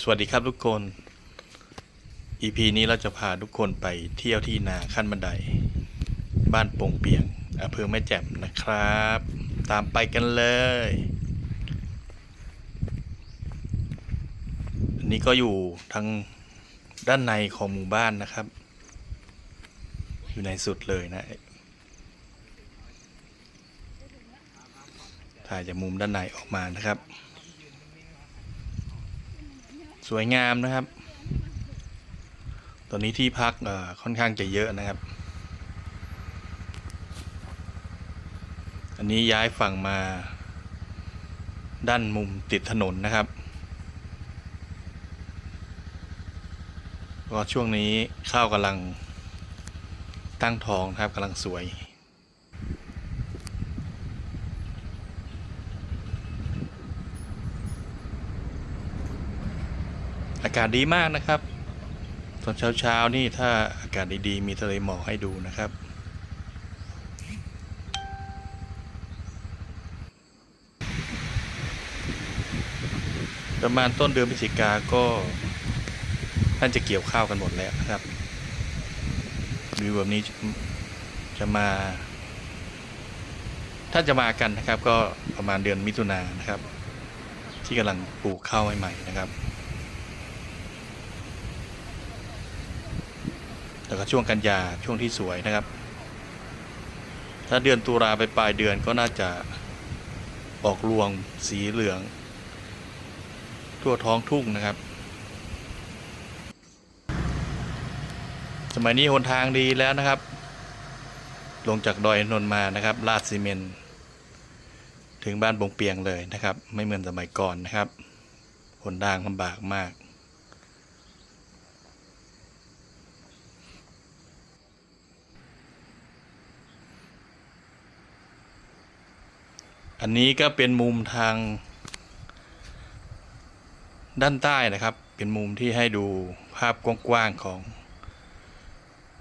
สวัสดีครับทุกคน EP นี้เราจะพาทุกคนไปเที่ยวที่นาขั้นบันได บ้านโป่งเปียงอำเภอแม่แจ่มนะครับ ตามไปกันเลยอันนี้ก็อยู่ทางด้านในของหมู่บ้านนะครับ อยู่ในสุดเลยนะ ถ่ายจากมุมด้านในออกมานะครับ สวยงามนะครับ ตอนนี้ที่พักค่อนข้างจะเยอะนะครับ อันนี้ย้ายฝั่งมา ด้านมุมติดถนนนะครับก็ช่วงนี้ข้าวกำลังตั้งท้องนะครับกำลังสวย อากาศดีมากนะครับ ตอนเช้าๆนี่ถ้าอากาศดีๆ มีทะเลหมอกให้ดูนะครับประมาณต้นเดือนพฤศจิกาก็ท่านจะเกี่ยวข้าวกันหมดแล้วนะครับวิวแบบนี้จะจะมา ถ้าจะมากันนะครับ ก็ประมาณเดือนมิถุนายนนะครับ ที่กำลังปลูกข้าวใหม่ๆนะครับ แล้วก็ช่วงกันยาช่วงที่สวยนะครับ ถ้าเดือนตุลาไปปลายเดือนก็น่าจะออกรวงสีเหลือง ทั่วท้องทุ่งนะครับ สมัยนี้หนทางดีแล้วนะครับ ลงจากดอยนนท์มานะครับลาดซีเมนถึงบ้านบงเปียงเลยนะครับ ไม่เหมือนสมัยก่อนนะครับหนทางลำบากมาก อันนี้ก็เป็นมุมทาง ด้านใต้นะครับ เป็นมุมที่ให้ดูภาพกว้างๆของ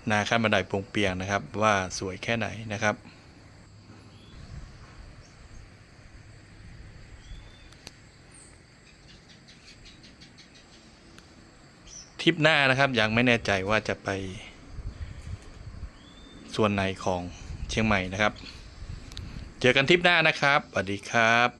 นาขั้นบันไดโปงเปียงนะครับ ว่าสวยแค่ไหนนะครับทริปหน้านะครับยังไม่แน่ใจว่าจะไป ส่วนไหนของเชียงใหม่นะครับ เจอกันทริปหน้านะครับสวัสดีครับ